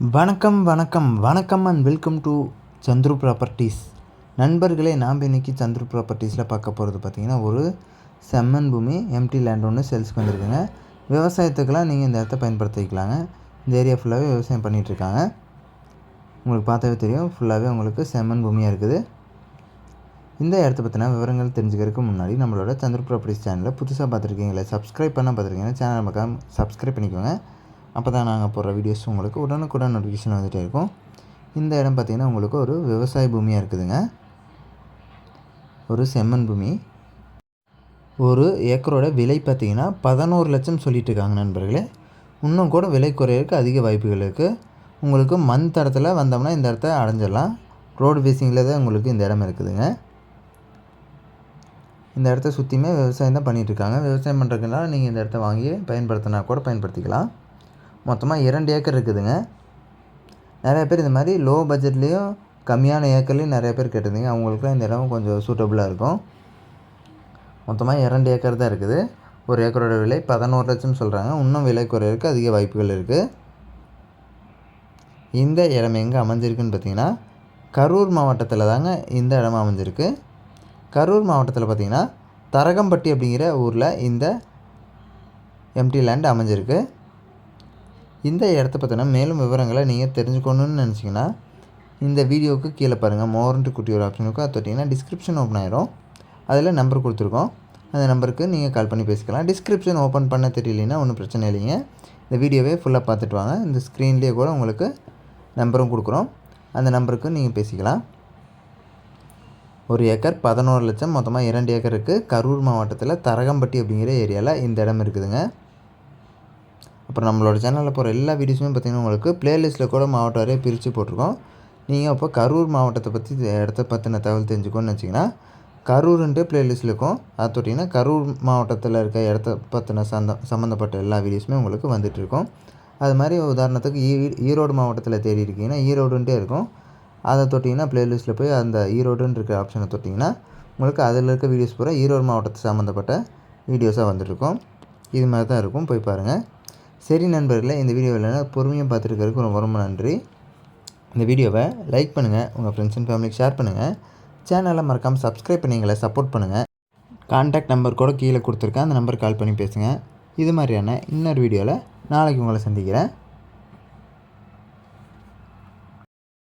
வணக்கம் வணக்கம் வணக்கம் and welcome to Chandru properties நண்பர்களே நாம் இன்றைக்கி சந்துரு ப்ராப்பர்ட்டிஸில் பார்க்க போகிறது பார்த்திங்கன்னா ஒரு செம்மன் பூமி எம்டி லேண்ட் ஒன்று சேல்ஸ்க்கு வந்திருக்குங்க. விவசாயத்துக்கெல்லாம் நீங்கள் இந்த இடத்த பயன்படுத்திக்கலாங்க. இந்த ஏரியா ஃபுல்லாகவே விவசாயம் பண்ணிகிட்ருக்காங்க உங்களுக்கு பார்த்தாவே தெரியும் ஃபுல்லாகவே உங்களுக்கு செம்மன் பூமியாக இருக்குது. இந்த இடத்த பற்றின விவரங்கள் தெரிஞ்சுக்கிறதுக்கு முன்னாடி நம்மளோட சந்திர ப்ராப்பர்ட்டிஸ் சேனலில் புதுசாக பார்த்துருக்கீங்களே சப்ஸ்கிரைப் பண்ண பார்த்துருக்கீங்கன்னா சேனல் மக்காம சப்ஸ்கிரைப் பண்ணிக்கோங்க. அப்போ தான் நாங்கள் போடுற வீடியோஸ் உங்களுக்கு உடனுக்குடன் நோட்டிஃபிகேஷன் வந்துகிட்டே இருக்கும். இந்த இடம் பார்த்திங்கன்னா உங்களுக்கு ஒரு விவசாய பூமியாக இருக்குதுங்க. ஒரு செம்மண் பூமி. ஒரு ஏக்கரோட விலை பார்த்தீங்கன்னா பதினோரு லட்சம் சொல்லிட்டு இருக்காங்க நண்பர்களே. இன்னும் கூட விலை குறையிறதுக்கு அதிக வாய்ப்புகள் இருக்குது உங்களுக்கு மண் தடத்தில் வந்தோம்னா இந்த இடத்த அடைஞ்சிடலாம். ரோடு ஃபேஸிங்கில் தான் உங்களுக்கு இந்த இடம் இருக்குதுங்க. இந்த இடத்த சுற்றியுமே விவசாயம் தான் பண்ணிகிட்ருக்காங்க விவசாயம் பண்ணுறதுனால நீங்கள் இந்த இடத்த வாங்கி பயன்படுத்தினா கூட பயன்படுத்திக்கலாம். மொத்தமாக இரண்டு ஏக்கர் இருக்குதுங்க. நிறைய பேர் இந்த மாதிரி லோ பட்ஜெட்லேயும் கம்மியான ஏக்கர்லேயும் நிறைய பேர் கேட்டிருந்தீங்க. அவங்களுக்குலாம் இந்த இடம் கொஞ்சம் சூட்டபுளாக இருக்கும். மொத்தமாக இரண்டு ஏக்கர் தான் இருக்குது. ஒரு ஏக்கரோட விலை பதினோரு லட்சம் சொல்கிறாங்க இன்னும் விலை குறையிறதுக்கு அதிக வாய்ப்புகள் இருக்குது இந்த இடம் எங்கே அமைஞ்சிருக்குன்னு பார்த்தீங்கன்னா கரூர் மாவட்டத்தில் தாங்க இந்த இடம் அமைஞ்சிருக்கு. கரூர் மாவட்டத்தில் பார்த்திங்கன்னா தரகம்பட்டி அப்படிங்கிற ஊரில் இந்த எம்டி லேண்ட் அமைஞ்சிருக்கு. இந்த இடத்த பற்றின மேலும் விவரங்களை நீங்கள் தெரிஞ்சுக்கணுன்னு நினச்சிங்கன்னா இந்த வீடியோவுக்கு கீழே பாருங்கள் மோரண்ட்டு குட்டி ஒரு ஆப்ஷன் இருக்கும் அது தொட்டிங்கன்னா டிஸ்கிரிப்ஷன் ஓப்பன் ஆயிரும். அதில் நம்பர் கொடுத்துருக்கோம். அந்த நம்பருக்கு நீங்கள் கால் பண்ணி பேசிக்கலாம். டிஸ்கிரிப்ஷன் ஓப்பன் பண்ண தெரியலனா ஒன்றும் பிரச்சனை இல்லைங்க. இந்த வீடியோவே ஃபுல்லாக பார்த்துட்டு வாங்க. இந்த ஸ்க்ரீன்லேயே கூட உங்களுக்கு நம்பரும் கொடுக்குறோம். அந்த நம்பருக்கு நீங்கள் பேசிக்கலாம். ஒரு ஏக்கர் பதினோரு லட்சம் மொத்தமாக இரண்டு ஏக்கருக்கு கரூர் மாவட்டத்தில் தரகம்பட்டி அப்படிங்கிற ஏரியாவில் இந்த இடம் இருக்குதுங்க. அப்புறம் நம்மளோட சேனலில் போகிற எல்லா வீடியோஸுமே பார்த்திங்கன்னா உங்களுக்கு ப்ளேலிஸ்ட்டில் கூட மாவட்டம் வரைய பிரித்து போட்டிருக்கோம். நீங்கள் அப்போ கரூர் மாவட்டத்தை பற்றி இடத்த பற்றின தகவல் தெரிஞ்சுக்கோன்னு வச்சிங்கன்னா கரூருன்ட்டு ப்ளேலிஸ்ட்டில் இருக்கும். அது தொட்டிங்கன்னா கரூர் மாவட்டத்தில் இருக்க இடத்த பற்றின சந்த சம்மந்தப்பட்ட எல்லா வீடியோஸுமே உங்களுக்கு வந்துட்டுருக்கும் அது மாதிரி உதாரணத்துக்கு ஈ ஈரோடு மாவட்டத்தில் தேடி இருக்கீங்கன்னா ஈரோடுன்ட்டே இருக்கும். அதை தொட்டிங்கன்னா ப்ளேலிஸ்ட்டில் போய் அந்த ஈரோடுன்னு இருக்கிற ஆப்ஷனை தொட்டிங்கன்னா உங்களுக்கு அதில் இருக்க வீடியோஸ் பூரா ஈரோடு மாவட்டத்தை சம்மந்தப்பட்ட வீடியோஸாக வந்துட்டுருக்கும் இது மாதிரி தான் இருக்கும். போய் பாருங்கள் சரி நண்பர்களே இந்த வீடியோவில் பொறுமையாக பார்த்துருக்கிறதுக்கு ரொம்ப ரொம்ப நன்றி. இந்த வீடியோவை லைக் பண்ணுங்கள் உங்கள் ஃப்ரெண்ட்ஸ் அண்ட் ஃபேமிலிக்கு ஷேர் பண்ணுங்கள் சேனலை மறக்காமல் சப்ஸ்கிரைப் பண்ணி எங்களை சப்போர்ட் பண்ணுங்கள் கான்டாக்ட் நம்பர் கூட கீழே கொடுத்துருக்கேன் அந்த நம்பருக்கு கால் பண்ணி பேசுங்கள் இது மாதிரியான இன்னொரு வீடியோவில் நாளைக்கு உங்களை சந்திக்கிறேன்.